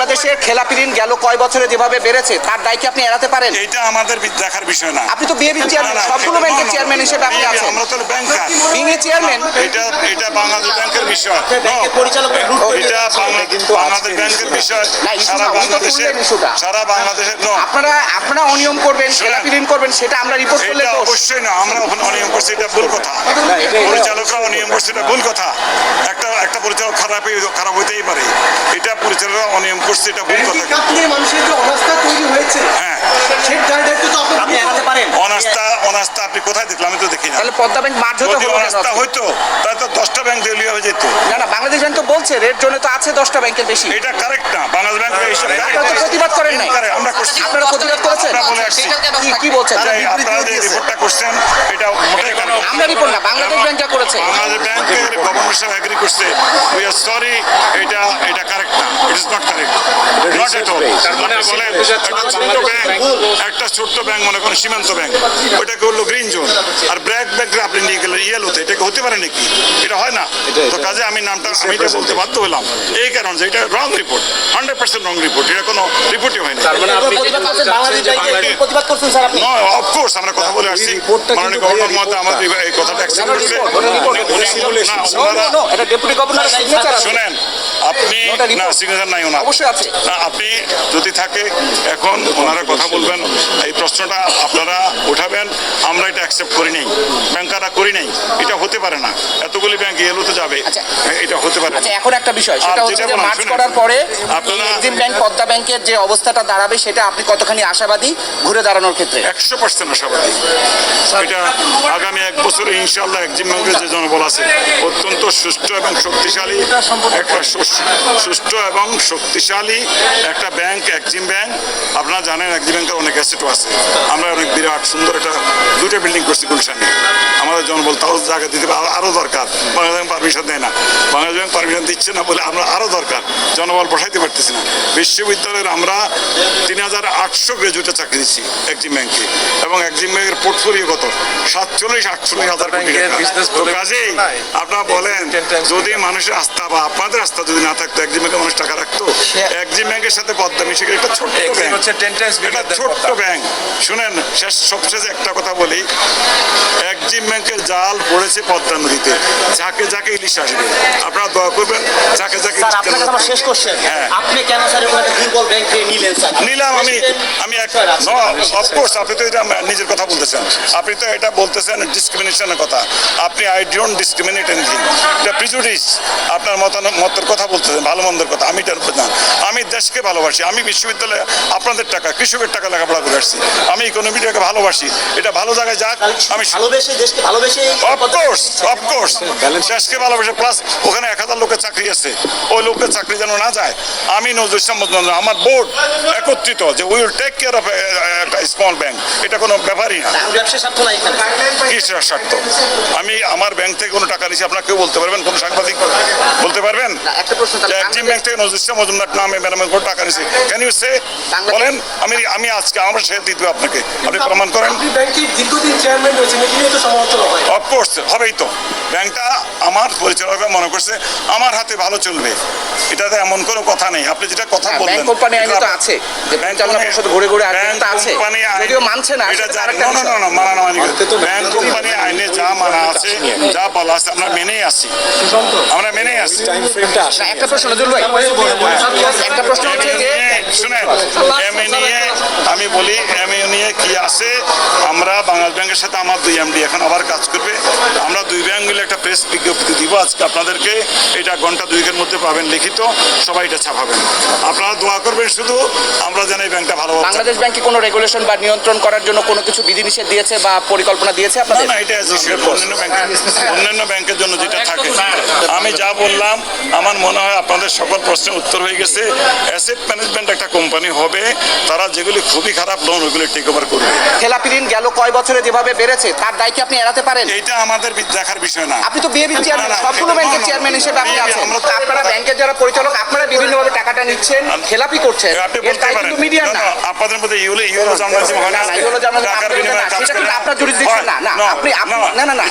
বাংলাদেশের খেলাপি ঋণ গেল কয় বছরে যেভাবে বেড়েছে তার দায় কি আপনি এড়াতে পারেন? এটা আমাদের দেখার বিষয় না। আপনি তো বিএবি চেয়ারম্যান সবগুলো ব্যাংকের চেয়ারম্যান হিসেবে আপনি আছেন। আমরা তো ব্যাংকার বিং চেয়ারম্যান এটা এটা বাংলাদেশ ব্যাংকের বিষয়। ব্যাংকের পরিচালকের রুট করে এটা বাংলাদেশ ব্যাংকের বিষয়। না, সারা বাংলাদেশের সারা বাংলাদেশের no, আপনারা আপনারা অনিয়ম করবেন। খেলাপি ঋণ করবেন সেটা আমরা রিপোর্ট করলে অবশ্যই না আমরা ওখানে অনিয়ম করছি এটা ভুল কথা। পরিচালকরা অনিয়ম করছে এটা ভুল কথা। একটা একটা পরিচালক খারাপ খারাপ হইতেই পারে। এটা পরিচালকরা অনিয়ম করছে এটা ভুল কথা। মানুষের যে অনাস্থা তৈরি হয়েছে হ্যাঁ। সেই দায় দায়িত্ব তো আপনি আপনি এড়াতে পারেন? অনাস্থা অনাস্থা আপনি কোথায় দেখলাম আমি তো দেখি না। তাহলে পদ্মা ব্যাংক মার্জ হতে হলো অনাস্থা হইতো তাহলে তো দশটা ব্যাংক দেলিয়া হয়ে যেত। না না বাংলাদেশ ব্যাংক তো বলছে রেড জোনে তো আছে দশটা ব্যাংকের বেশি। এটা কারেক্ট না। বাংলাদেশ ব্যাংকের হিসাব আপনারা তো প্রতিবাদ করেন নাই। করে, আমরা করছি। আপনারা প্রতিবাদ করেছেন? আমরা কি কি বলছেন? আপনারা যে রিপোর্টটা করছেন এটা মোটেই আমরা রিপোর্ট না। বাংলাদেশ ব্যাংকটা করেছে। বাংলাদেশ ব্যাংকের গভর্নর সাহেব এগ্রি করছে উই আর সরি এটা এটা কারেক্ট না it is not correct not at all তার মানে বলেন একটা ছোট্ট ব্যাংক একটা ছোট্ট ব্যাংক মনে করেন সীমান্ত ব্যাংক ওইটাকে হলো গ্রিন জোন আর ব্ল্যাক ব্যাংক আপনি নিয়ে গেলেন ইয়েলোতে এটাকে হতে পারে নাকি? এটা হয় না। তো কাজে আমি নামটা আমি এটা বলতে বাধ্য হলাম। এই কারণ যে এটা wrong report hundred percent wrong report এটা কোনো রিপোর্টই হয় না। মানে of course, আমরা কথা বলে আসছি। মাননীয় গভর্নর রিপোর্টটা। আমাদের এই কথাটা অ্যাকসেপ্ট করেছে। নো এটা শুনেন আপনি না সিগনেচার নাই ওনার। অবশ্যই আছে। না আপনি যদি থাকে এখন ওনারা কথা বলবেন। এই প্রশ্নটা আপনারা উঠাবেন আমরা এটা অ্যাকসেপ্ট করি নাই। ব্যাংকাররা করি নাই। এটা হতে পারে না। এতগুলি ব্যাংক এলোতে যাবে। আচ্ছা। এটা হতে পারে না। আচ্ছা এখন একটা বিষয় সেটা হচ্ছে যে মার্চ করার পরে আপনারা- এক্সিম ব্যাংক পদ্মা ব্যাংকের যে অবস্থাটা দাঁড়াবে সেটা আপনি কতখানি আশাবাদী ঘুরে দাঁড়ানোর ক্ষেত্রে? একশো পার্সেন্ট আশাবাদী। এটা আগামী এক বছরে ইনশাল্লাহ একজিম ব্যাংকের যে জনবল আছে অত্যন্ত সুষ্ঠু এবং শক্তিশালী। একটা সুষ্ঠু এবং শক্তিশালী একটা ব্যাংক একজিম ব্যাংক আপনারা জানেন একজিম ব্যাংকের অনেক অ্যাসেটও আছে। আমরা অনেক বিরাট সুন্দর একটা দুইটা বিল্ডিং করছি গুলশানে। আমাদের জনবল তাও জায়গা দিতে হবে, আরো- আরও দরকার। বাংলাদেশ ব্যাংক পারমিশন দেয় না। বাংলাদেশ ব্যাংক পারমিশন দিচ্ছে না বলে আমরা আরও দরকার। জনবল বসাইতে পারতেছি না। বিশ্ববিদ্যালয়ের আমরা তিন হাজার আটশো গ্রাজুয়েটে চাকরি দিচ্ছি একজিম ব্যাংকে এবং একজিম ব্যাংকের পোর্টফোলিও কত? সাতচল্লিশ আটচল্লিশ হাজার কোটি টাকা। কাজেই আপনারা বলেন যদি মানুষের আস্থা বা আপনাদের আস্থা যদি না থাকতো একজিম ব্যাংকে মানুষ টাকা রাখতো? একজিম ব্যাংকের সাথে পদ্মা মিশে একটা ছোট্ট ব্যাংক। হচ্ছে 10 times bigger এটা ছোট্ট ব্যাংক। শুনেন শেষ সবশেষে একটা কথা বলি। একজিম ব্যাংকের জাল পড়েছে পদ্মা নদীতে। যাকে যাকে ইলিশ আসবে। আপনারা দয়া করবেন যাকে যাকে শেষ করছেন হ্যাঁ। আপনি কেন স্যার নিলাম আমি আমি অফকোর্স আপনি তো এটা নিজের কথা বলতেছেন। আপনি তো এটা বলতেছেন ডিসক্রিমিনেশনের কথা। আপনি আই ডোন্ট ডিসক্রিমিনেট এনিথিং এটা প্রিজুডিস আপনার মতের কথা বলতেছেন ভালো মন্দের কথা। আমি এটার উপর না। আমি দেশকে ভালোবাসি। আমি বিশ্ববিদ্যালয়ে আপনাদের টাকা কৃষকের টাকা লেখাপড়া করে আসছি। আমি ইকোনমিটাকে ভালোবাসি। এটা ভালো জায়গায় যাক আমি ভালোবেসে দেশকে ভালোবেসে অফকোর্স অফকোর্স দেশকে ভালোবাসে প্লাস ওখানে এক হাজার লোকের চাকরি আছে। ওই লোকের চাকরি যেন না যায়। আমি নজরুল ইসলাম আমার বোর্ড একত্রিত যে উইল টেক কেয়ার অফ একটা স্মল ব্যাংক এটা কোনো ব্যাপারই না। স্বার্থ কিসের স্বার্থ? আমি আমার ব্যাংক থেকে কোনো টাকা নিচ্ছি আপনার কেউ বলতে পারবেন? কোনো সাংবাদিক বলতে পারবেন? একটা ব্যাংক থেকে নজরুল ইসলাম মজুমদার নামে ম্যাডামের কোনো টাকা নিচ্ছি ক্যান ইউ সে বলেন আমি আমি আজকে আমার শেয়ার দিতে আপনাকে। আপনি প্রমাণ করেন। অফকোর্স হবেই তো। ব্যাংকটা আমার পরিচালকরা মনে করছে আমার হাতে ভালো চলবে। এটাতে এমন কোনো কথা নেই। আপনি যেটা কথা হ্যাঁ, বললেন। কোম্পানি আইনে তো আছে। যে পরিচালনা পরিষদ ঘুরে ঘুরে ব্যাংক আছে। যদিও মানছে না এটা না, না, না, মানা না মানি ব্যাংক কোম্পানি আইনে যা মানা আছে যা বলা আছে আমরা মেনেই আসি আমরা মেনেই আসি টাইম ফ্রেমটা আসে একটা প্রশ্ন নজরুল ভাই একটা প্রশ্ন হচ্ছে যে শুনেন এমএ নিয়ে আমি বলি এমএ নিয়ে কি আছে? আমরা বাংলাদেশ ব্যাংকের সাথে আমার দুই এমডি এখন আবার কাজ করবে। আমরা দুই ব্যাংক মিলে একটা প্রেস বিজ্ঞপ্তি দিব আজকে আপনাদেরকে। এটা ঘণ্টা দুইকের মধ্যে পাবেন লিখিত। সবাই এটা ছাপাবেন। আপনারা দোয়া করবেন শুধু আমরা যেন এই ব্যাংকটা চালাই। বাংলাদেশ ব্যাংকে কোনো রেগুলেশন বা নিয়ন্ত্রণ করার জন্য কোনো কিছু বিধিনিষেধ দিয়েছে বা পরিকল্পনা দিয়েছে আপনাদের? না এটা অন্যান্য ব্যাংকের অন্যান্য ব্যাংকের জন্য যেটা থাকে। আমি যা বললাম আমার মনে হয় আপনাদের সকল প্রশ্নের উত্তর হয়ে গেছে। অ্যাসেট ম্যানেজমেন্ট একটা কোম্পানি হবে তারা যেগুলি খুবই খারাপ লোন ওইগুলি টেক ওভার করবে। খেলাপি ঋণ গেল কয় বছরে যেভাবে বেড়েছে তার দায় কি আপনি এড়াতে পারেন? এটা আমাদের দেখার বিষয় না। আপনি তো বিএবি চেয়ারম্যান সবগুলো ব্যাংকের চেয়ারম্যান হিসেবে আপনি আছেন। আপনারা ব্যাংকের যারা পরিচালক আপনারা বিভিন্ন ভাবে টাকাটা নিচ্ছেন খেলাপি করছেন। মিডিয়া কিন্তু না, আপনাদের মধ্যে ইউলে ইউলো জার্নালিজম না না, না, ইউলো জার্নালিজম টাকার আপনাদের বিনিময়ে না, কাজ সেটা করে কিন্তু আপনার jurisdiction না, না, আপনি- আপনি- না, না, না,